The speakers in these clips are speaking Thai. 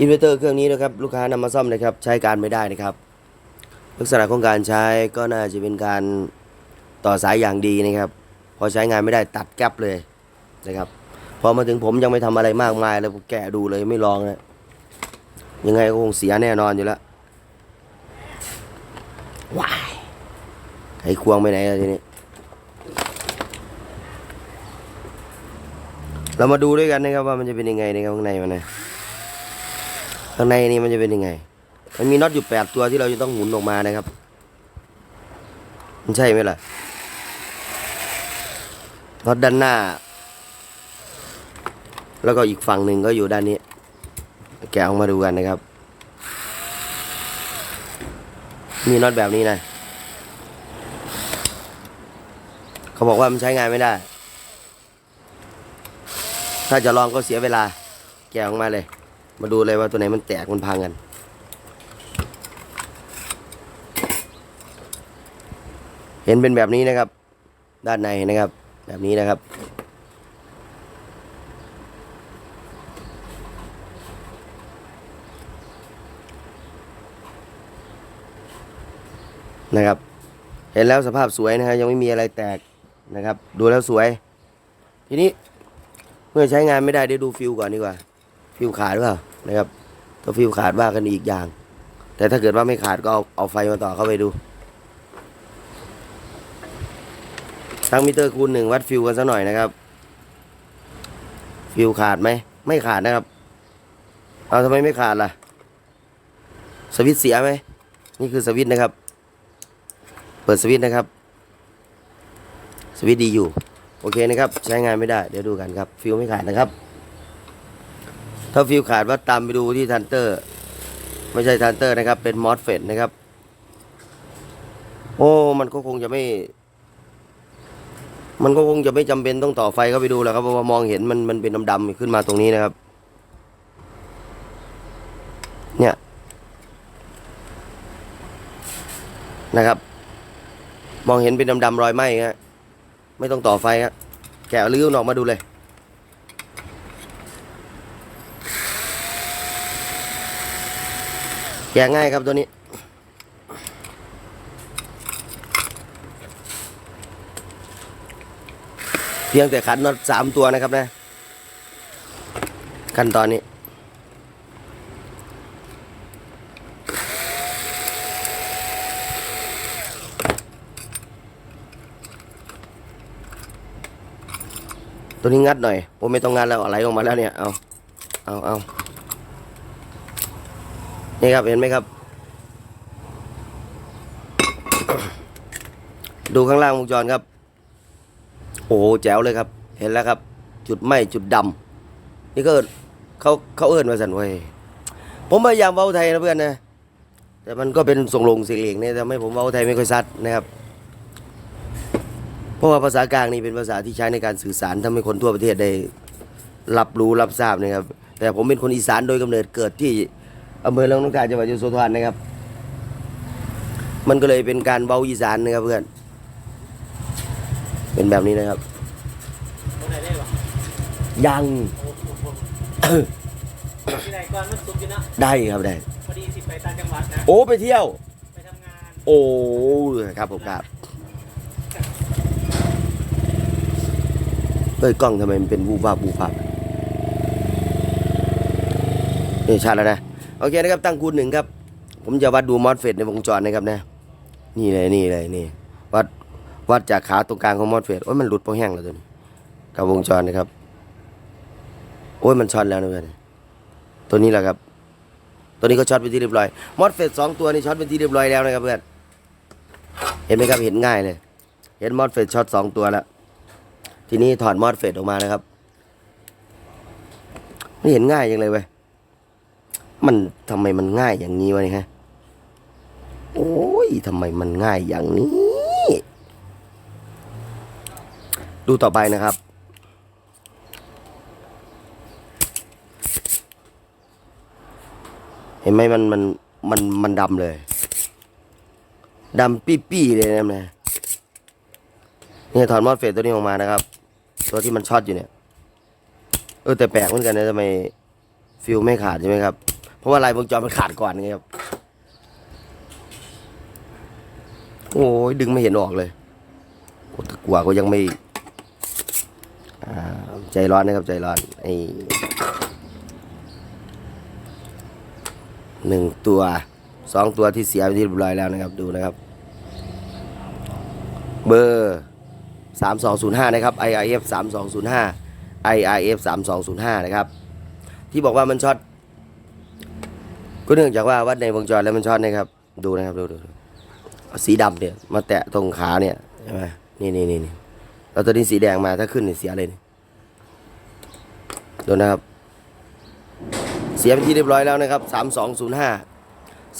อินเวอร์เตอร์เครื่องนี้นะครับลูกค้านำมาซ่อมนะครับใช้การไม่ได้นะครับ ลักษณะของการใช้ก็น่าจะเป็นการต่อสายอย่างดีนะครับพอใช้งานไม่ได้ตัดแก๊ปเลยนะครับพอมาถึงผมยังไม่ทำอะไรมากมายเลยผมแกะดูเลยไม่ลองนะยังไงก็คงเสียแน่นอนอยู่แล้วว้ายไอ้ควงไปไหนทีนี้เรามาดูด้วยกันนะครับว่ามันจะเป็นยังไงนะครับข้างในมันนะ ข้างในนี่มันจะเป็นยังไง มันมีน็อตอยู่แปดตัวที่เราจะต้องหมุนออกมานะครับ มันใช่ไหมล่ะ น็อตด้านหน้า แล้วก็อีกฝั่งหนึ่งก็อยู่ด้านนี้ แกะออกมาดูกันนะครับ มีน็อตแบบนี้นะ เขาบอกว่ามันใช้งานไม่ได้ ถ้าจะลองก็เสียเวลา แกะออกมาเลย มาดูเลยว่าตัวไหนมันแตกมันพังกัน เห็นเป็นแบบนี้นะครับ ด้านในนะครับ แบบนี้นะครับ นะครับ เห็นแล้วสภาพสวยนะครับยังไม่มีอะไรแตกนะครับ ดูแล้วสวย ทีนี้เมื่อใช้งานไม่ได้เดี๋ยวดูฟิวก่อนดีกว่า ฟิวขาดหรือเปล่านะครับถ้าฟิวขาดว่ากันอีกอย่าง แต่ถ้าเกิดว่าไม่ขาดก็เอาเอาไฟมาต่อเข้าไปดูตั้งมิเตอร์คูณหนึ่งวัดฟิวกันสักหน่อยนะครับ ฟิวขาดไหมไม่ขาดนะครับ เอาทำไมไม่ขาดล่ะ สวิตเสียไหมนี่คือสวิตนะครับ เปิดสวิตนะครับ สวิตดีอยู่ โอเคนะครับ ใช้งานไม่ได้ เดี๋ยวดูกันครับ ฟิวไม่ขาดนะครับ ถ้าฟิวขาดว่าตามไปดูที่ทันเตอร์ ไม่ใช่ทันเตอร์นะครับ เป็นมอสเฟตนะครับ โอ้ มันก็คงจะไม่ มันก็คงจะไม่จำเป็นต้องต่อไฟเข้าไปดูแล้วครับเพราะว่ามองเห็นมันมันเป็นดำๆขึ้นมาตรงนี้นะครับ เนี่ยนะครับ มองเห็นเป็นดำๆรอยไหม้ฮะไม่ต้องต่อไฟครับแกะลื้อออกมาดูเลย แกะง่ายครับตัวนี้ เพียงแต่ขันน็อตสามตัวนะครับนะ ขั้นตอนนี้ตัวนี้งัดหน่อยผมไม่ต้องงัดแล้วอะไรออกมาแล้วเนี่ย เอา เอา เอา นี่ครับเห็นไหมครับ ดูข้างล่างวงจรครับ โอ้โหแจ๋วเลยครับ เห็นแล้วครับ จุดไหมจุดดำนี่ก็เขาเขาเอิ้นมาสันไว้ยผมพยายามเว้าไทยนะเพื่อนนะแต่มันก็เป็นส่งลงเสียงเหลงเนี่ยทำให้ผมเว้าไทยไม่ค่อยชัดนะครับ เพราะว่าภาษากลางนี่เป็นภาษาที่ใช้ในการสื่อสารทำให้คนทั่วประเทศได้รับรู้รับทราบนะครับ แต่ผมเป็นคนอีสานโดยกำเนิดเกิดที่ อำเภอเลืองนกทาจังหวัดยโสธรนะครับ มันก็เลยเป็นการเบาอีสานนะครับเพื่อน เป็นแบบนี้นะครับตรงไหนได้หรอยังโอ้โหที่ไหนก่อนมันสุกอยู่นะได้ครับได้พอดีสิไปต่างจังหวัดนะโอ้ไปเที่ยวไปทำงานโอ้ครับผมครับเอ้ยกล้องทำไมมันเป็นวูบวาบวูบวาบนี่ชัดแล้วนะ โอเคนะครับตั้งคูณหนึ่งครับ ผมจะวัดดูมอสเฟตในวงจรนะครับนะนี่เลยนี่เลยนี่วัดวัดจากขาตรงกลางของมอสเฟตโอ้ยมันหลุดเพราะแห้งแล้วตัวนี้กับวงจรนะครับโอ้ยมันช็อตแล้วนะเพื่อนตัวนี้แหละครับ ตัวนี้ก็ช็อตเป็นที่เรียบร้อยมอสเฟตสองตัวนี้ช็อตเป็นที่เรียบร้อยแล้วนะครับเพื่อนเห็นไหมครับเห็นง่ายเลย เห็นมอสเฟตช็อตสองตัวแล้วทีนี้ถอดมอสเฟตออกมานะครับไม่เห็นง่ายยังเลยเว้ย มันทำไมมันง่ายอย่างนี้วะเนี่ยฮะ โอ้ยทำไมมันง่ายอย่างนี้ ดูต่อไปนะครับ เห็นไหมมันมันมันมันดำเลยดำปี้ๆเลยนะแม่นี่ถอดมอสเฟตตัวนี้ออกมานะครับ ตัวที่มันช็อตอยู่เนี่ย เออแต่แปลกเหมือนกันนะทำไมฟิวไม่ขาดใช่ไหมครับ เพราะว่าลายวงจรมันขาดก่อนไงครับ โอ้ยดึงไม่เห็นออกเลยโอ้ตะกัวก็ยังไม่ใจร้อนนะครับใจร้อนไอหนึ่งตัวสองตัวที่เสียไปที่เรียบร้อยแล้วนะครับดูนะครับ เบอร์สามสองศูนย์ห้านะครับ IRF สามสองศูนย์ห้า IRF สามสองศูนย์ห้านะครับ ที่บอกว่ามันช็อต ก็เนื่องจากว่าวัดในวงจรแล้วมันช็อตนะครับ ดูนะครับดูดูสีดำเนี่ย มาแตะตรงขาเนี่ยใช่ไหมนี่นี่นี่นี่แล้วตัวนี้สีแดงมาถ้าขึ้นเนี่ยเสียเลยนี่ดูนะครับ เสียเป็นที่เรียบร้อยแล้วนะครับสามสองศูนย์ห้า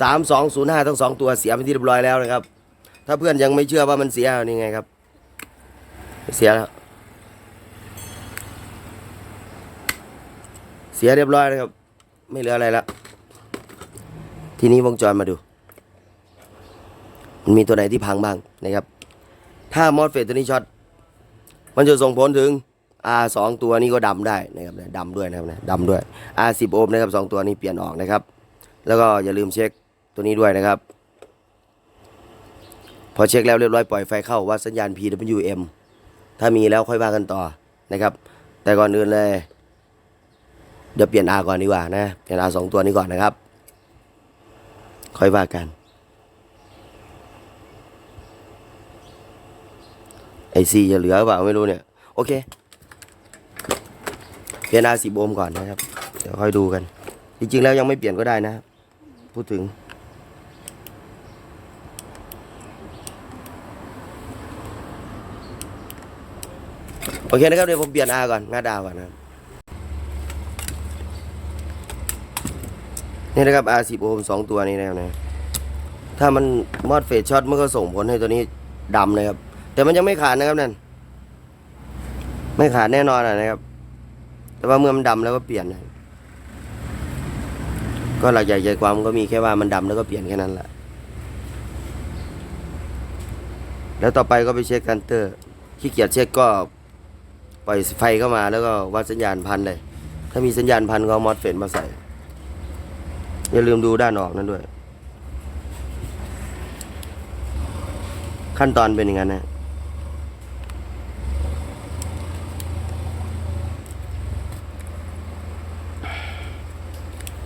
สามสองศูนย์ห้าทั้งสองตัวเสียเป็นที่เรียบร้อยแล้วนะครับ ถ้าเพื่อนยังไม่เชื่อว่ามันเสียนี่ไงครับ เสียแล้วเสียเรียบร้อยนะครับ ไม่เหลืออะไรแล้ว ทีนี้วงจรมาดู มันมีตัวไหนที่พังบ้างนะครับ ถ้ามอสเฟตตัวนี้ช็อต มันจะส่งผลถึง R สองตัวนี้ก็ดำได้นะครับดำด้วยนะครับนี่ยดำด้วย R สิบโอห์มนะครับสองตัวนี้เปลี่ยนออกนะครับ แล้วก็อย่าลืมเช็คตัวนี้ด้วยนะครับ พอเช็คแล้วเรียบร้อยปล่อยไฟเข้าวัดสัญญาณ PWM ถ้ามีแล้วค่อยว่ากันต่อนะครับ แต่ก่อนอื่นเลยเดี๋ยวเปลี่ยน R ก่อนดีกว่านะ เปลี่ยน R สองตัวนี้ก่อนนะครับ ค่อยว่ากัน ไอซีจะเหลือเปล่าไม่รู้เนี่ย โอเคเปลี่ยน R สิบโอมก่อนนะครับ เดี๋ยวค่อยดูกัน จริงๆแล้วยังไม่เปลี่ยนก็ได้นะ พูดถึง โอเคนะครับเดี๋ยวผมเปลี่ยน R ก่อนหน้าดาวก่อนนะครับ นี่นะครับ R 10 โอห์มสองตัวนี้นะครับนะถ้ามันมอดเฟสช็อตมันก็ส่งผลให้ตัวนี้ดำนะครับ แต่มันยังไม่ขาดนะครับนั่นไม่ขาดแน่นอนอะนะครับ แต่ว่าเมื่อมันดำแล้วก็เปลี่ยนนะก็หลักใหญ่ใจความก็มีแค่ว่ามันดำแล้วก็เปลี่ยนแค่นั้นแหละแล้วต่อไปก็ไปเช็คกันเตอร์ขี้เกียจเช็คก็ปล่อยไฟเข้ามาแล้วก็วัดสัญญาณพันเลย ถ้ามีสัญญาณพันก็มอสเฟสมาใส่ อย่าลืมดูด้านออกนั่นด้วย ขั้นตอนเป็นอย่างนั้นนะ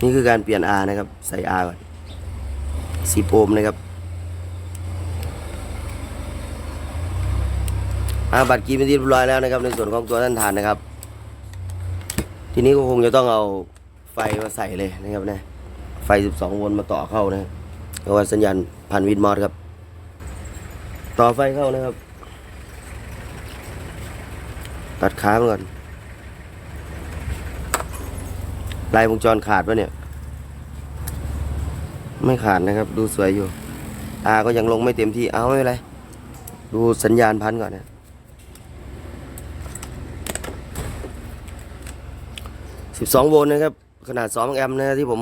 นี่คือการเปลี่ยน R นะครับ ใส่ R ก่อนสิบโอห์มนะครับอาบัตรกีเป็นที่เรียบร้อยแล้วนะครับ ในส่วนของตัวท่านทานนะครับ ทีนี้ก็คงจะต้องเอาไฟมาใส่เลยนะครับนะ ไฟ 12 โวลต์มาต่อเข้านะครับเพราะว่าสัญญาณพันวิดมอสครับ ต่อไฟเข้านะครับ ตัดขามันก่อนลายวงจรขาดปะเนี่ย ไม่ขาดนะครับ ดูสวยอยู่อาก็ยังลงไม่เต็มที่เอาไม่เป็นไร ดูสัญญาณพันก่อนนะ12 โวลต์นะครับ ขนาด 2 แอมป์นะที่ผม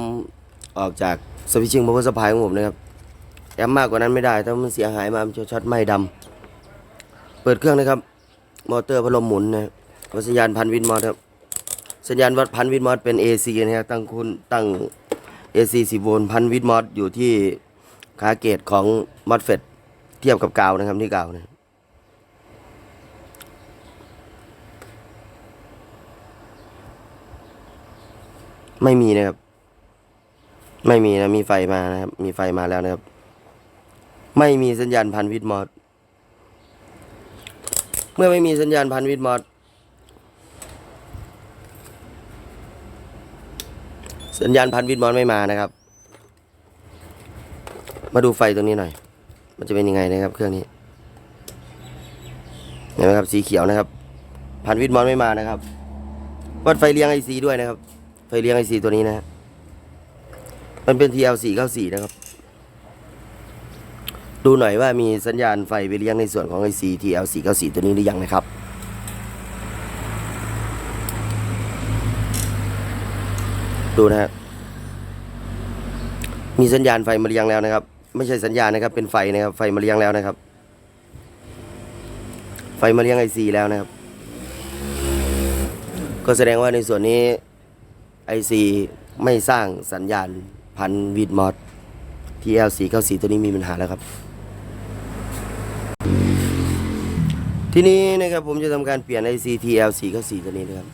ออกจากสวิตชิ่งพาวเวอร์สปายของผมนะครับแอมมากกว่านั้นไม่ได้ ถ้ามันเสียหายมามันจะช็อตไหม้ดำเปิดเครื่องนะครับ มอเตอร์พัดลมหมุนนะวัสัญญาณพันวินมอสครับ สัญญาณวัดพันวิดมอสเป็น AC นะครับ ตั้งคุณตั้ง AC 10โวลต์พันวิดมอสอยู่ที่ขาเกตของมอสเฟตเทียบกับกาวนะครับที่กาวนะไม่มีนะครับ ไม่มีนะ มีไฟมานะครับ มีไฟมาแล้วนะครับ ไม่มีสัญญาณพันวิดมอสเมื่อไม่มีสัญญาณพันวิดมอสสัญญาณพันวิดมอนไม่มานะครับ มาดูไฟตรงนี้หน่อย มันจะเป็นยังไงนะครับ เครื่องนี้ เห็นไหมครับ สีเขียวนะครับ พันวิดมอนไม่มานะครับ วัดไฟเลี้ยงไอซีด้วยนะครับ ไฟเลี้ยงไอซีตัวนี้นะฮะ มันเป็น TL 494 นะครับ ดูหน่อยว่ามีสัญญาณไฟไปเลี้ยงในส่วนของ IC TL 494 ตัวนี้หรือยังนะครับดูนะฮะมีสัญญาณไฟมาเรียงแล้วนะครับ ไม่ใช่สัญญาณนะครับ เป็นไฟนะครับ ไฟมาเรียงแล้วนะครับ ไฟมาเรียงไอซีแล้วนะครับ ก็แสดงว่าในส่วนนี้ IC ไม่สร้างสัญญาณ พันวิดมอด TL494 ตัวนี้มีปัญหาแล้วครับ ทีนี้นะครับผมจะทำการเปลี่ยน IC TL494 ตัวนี้นะครับ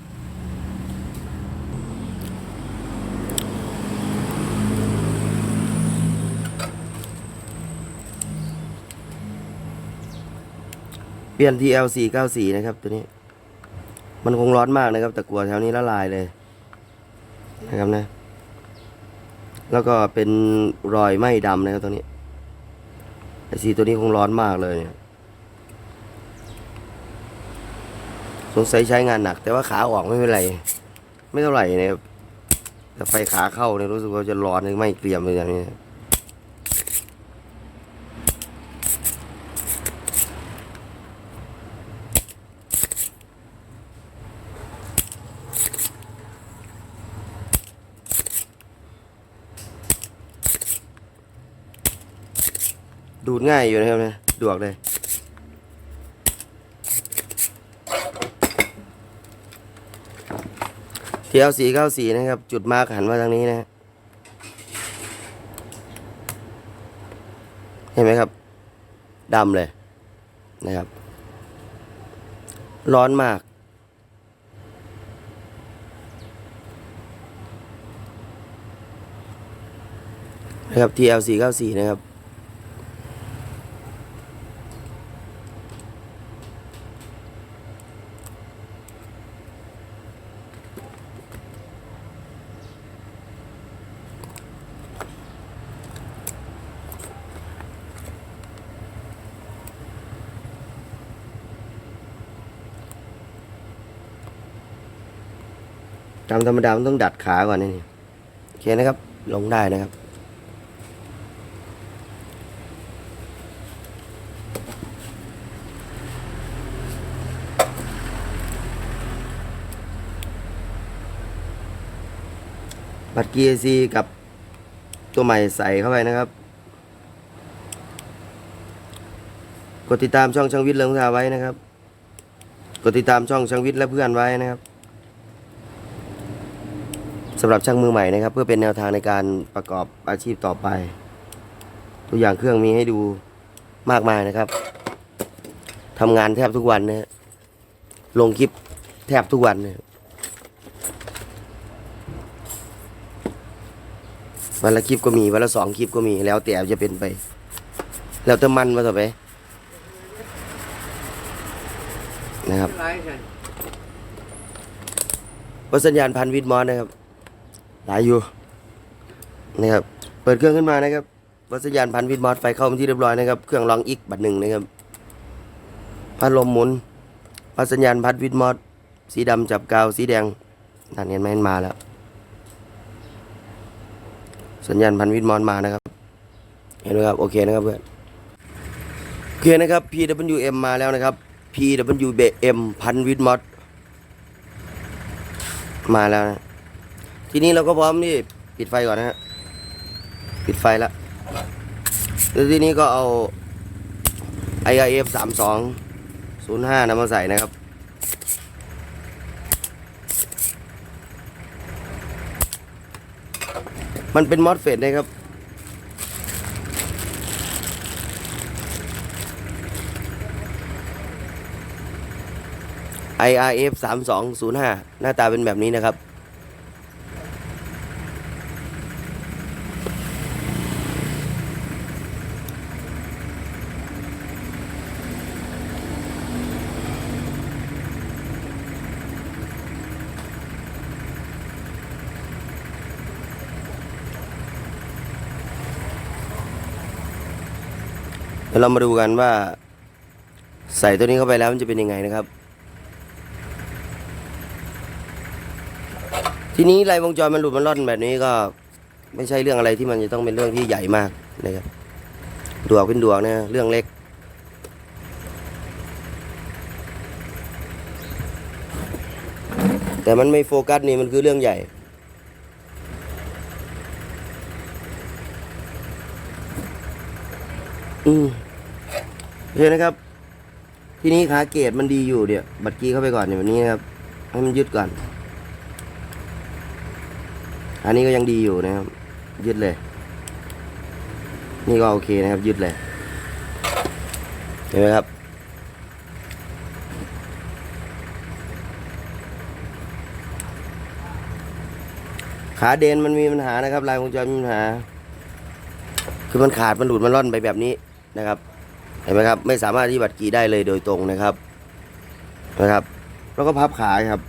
เปลี่ยน TL494 นะครับตัวนี้ มันคงร้อนมากนะครับ แต่กลัวแถวนี้ละลายเลย นะครับนะ แล้วก็เป็นรอยไหม้ดำนะครับตัวนี้ไอซีตัวนี้คงร้อนมากเลยเนี่ยสงสัยใช้งานหนัก แต่ว่าขาออกไม่เป็นไร ไม่เท่าไหร่นะครับแต่ไฟขาเข้าเนี่ยรู้สึกว่าจะร้อนเลยไหม่เกรียมเลยอย่างนี้ ดูดง่ายอยู่นะครับนะดวกเลย เทียวสีเก้าสีนะครับ จุดมาร์กหันมาทางนี้นะฮะเห็นไหมครับดำเลยนะครับ ร้อนมาก นะครับ TL 4 9 4 นะครับ ตามธรรมดามันต้องดัดขาก่อนนี่โอเคนะครับ ลงได้นะครับ บัตร GAC กับตัวใหม่ใส่เข้าไปนะครับ กดติดตามช่องช่างวิทย์เลิงทาไว้นะครับ กดติดตามช่องช่างวิทย์และเพื่อนไว้นะครับ สำหรับช่างมือใหม่นะครับ เพื่อเป็นแนวทางในการประกอบอาชีพต่อไป ตัวอย่างเครื่องมีให้ดูมากมายนะครับทำงานแทบทุกวันนะฮะลงคลิปแทบทุกวันนะวันละคลิปก็มีวันละสองคลิปก็มีแล้วแต่จะเป็นไป แล้วแต่มันมาต่อไปนะครับไรกันวัสัญญาณพันวิทมอสนะครับ หลายอยู่นะครับเปิดเครื่องขึ้นมานะครับวัสัญาณพันวิทย์มอสไฟเข้าเป็นที่เรียบร้อยนะครับเครื่องรองอีกบัตรหนึ่งนะครับพัดลมหมุนวัดสัญญาณพันวิทย์มอสสีดำจับกาวสีแดงนั่นเห็นไหมมันมาแล้ว สัญญาณพันวิทย์มอสมานะครับ เห็นไหมครับโอเคนะครับเพื่อนโอเคนะครับ PWM มาแล้วนะครับ PWM พันวิทย์มอสมาแล้วนะ ทีนี้เราก็พร้อมที่ปิดไฟก่อนนะฮะปิดไฟแล้วแล้วทีนี้ก็เอา IIF 3 2 0 5นำมาใส่นะครับ มันเป็นมอสเฟตนะครับ IRF 3 2 0 5หน้าตาเป็นแบบนี้นะครับ ดี๋ยวเรามาดูกันว่า ใส่ตัวนี้เข้าไปแล้วมันจะเป็นยังไงนะครับ ทีนี้ไรวงจรมันหลุดมันร่อนแบบนี้ก็ไม่ใช่เรื่องอะไรที่มันจะต้องเป็นเรื่องที่ใหญ่มากนะครับดวงเป็นดวงนะเรื่องเล็ก แต่มันไม่โฟกัสนี่มันคือเรื่องใหญ่อืมโอ เคนะครับ ทีนี้ขาเกตมันดีอยู่เดี๋ยวบัตรกี้เข้าไปก่อนเนี่ยแบบนี้นะครับให้มันยึดก่อน อันนี้ก็ยังดีอยู่นะครับ ยึดเลย นี่ก็โอเคนะครับ ยึดเลยเห็นไหมครับขาเดนมันมีปัญหานะครับลายวงจรมีปัญหา คือมันขาดมันหลุดมันร่อนไปแบบนี้นะครับ เห็นไหมครับ ไม่สามารถที่บัดกีได้เลยโดยตรงนะครับนะครับ แล้วก็พับขาครับ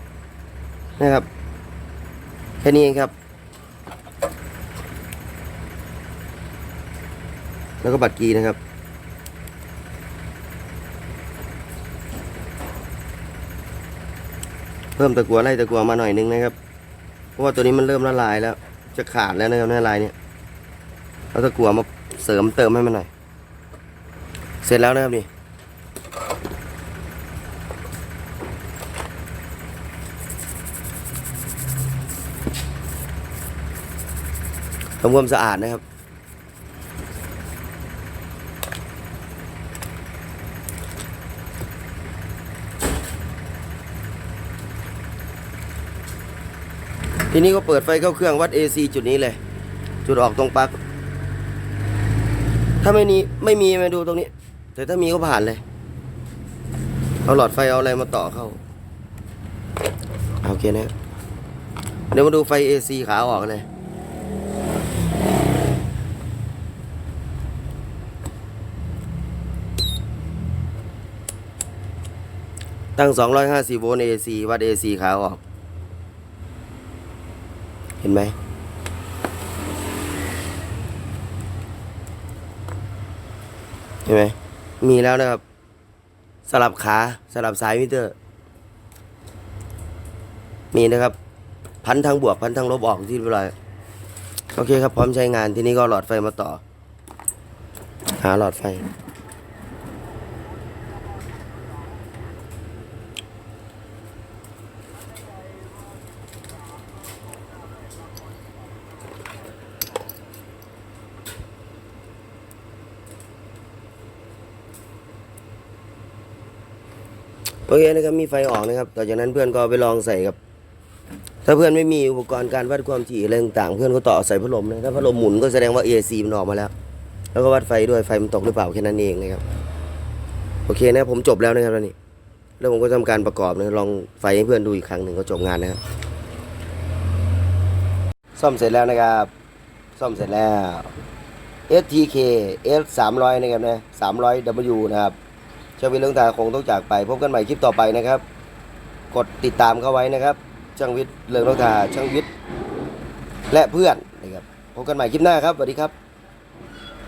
นะครับแค่นี้เองครับ แล้วก็บัตรกีนะครับเพิ่มตะกัวไล่ตะกัวมาหน่อยนึงนะครับ เพราะว่าตัวนี้มันเริ่มละลายแล้ว จะขาดแล้วนะครับในลายเนี่ย เอาตะกัวมาเสริมเติมให้มันหน่อย เสร็จแล้วนะครับนี่ทำความสะอาดนะครับ ทีนี้ก็เปิดไฟเข้าเครื่องวัด AC จุดนี้เลย จุดออกตรงปลั๊กถ้าไม่มีไม่มีมาดูตรงนี้ แต่ถ้ามีก็ผ่านเลย เอาหลอดไฟเอาอะไรมาต่อเข้าโอเคนะเดี๋ยวมาดูไฟ AC ขาออกเลยตั้ง 250 โวลต์ AC วัด AC ขาออก เห็นไหม เห็นไหม มีแล้วนะครับ สลับขาสลับสายมิเตอร์ มีนะครับ พันทางบวกพันทางลบออกที่เรียบร้อยโอเคครับพร้อมใช้งานทีนี้ก็หลอดไฟมาต่อ หาหลอดไฟ โอเคนะครับมีไฟออกนะครับต่อจากนั้นเพื่อนก็ไปลองใส่กับ ถ้าเพื่อนไม่มีอุปกรณ์การวัดความถี่อะไรต่างๆเพื่อนก็ต่อใส่พัดลมนะถ้าพัดลมหมุนก็แสดงว่า AC มันออกมาแล้ว แล้วก็วัดไฟด้วยไฟมันตกหรือเปล่าแค่นั้นเองนะครับโอเคนะผมจบแล้วนะครับตอนนี้แล้วผมก็ทำการประกอบนะลองไฟให้เพื่อนดูอีกครั้งหนึ่งก็จบงานนะครับซ่อมเสร็จแล้วนะครับซ่อมเสร็จแล้ว STK S 300นะครับนะ300 W นะครับ ช่างวิทย์เรื่องตาคงต้องจากไป พบกันใหม่คลิปต่อไปนะครับ กดติดตามเข้าไว้นะครับ ช่างวิทย์เรื่องต้องตาช่างวิทย์และเพื่อนนะครับพบกันใหม่คลิปหน้าครับสวัสดีครับ